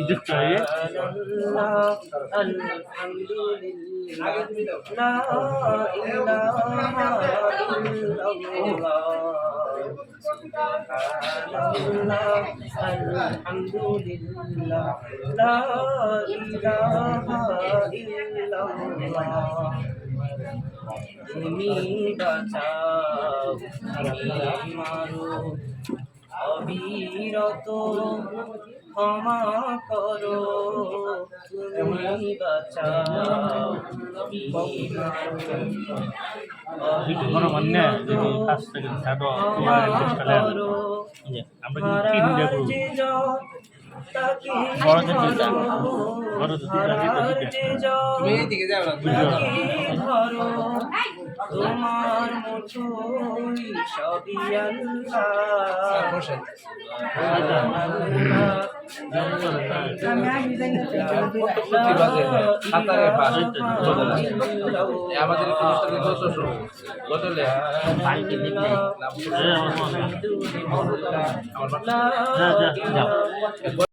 কি দেখতে হয় তুমি বাঁচাও তুমি মারো। অবিরত ক্ষমা করো তুমি বাঁচাও। তোমার মুঠোই সবই বসেন সাঁতারে পাস আমাদের দিতে আমার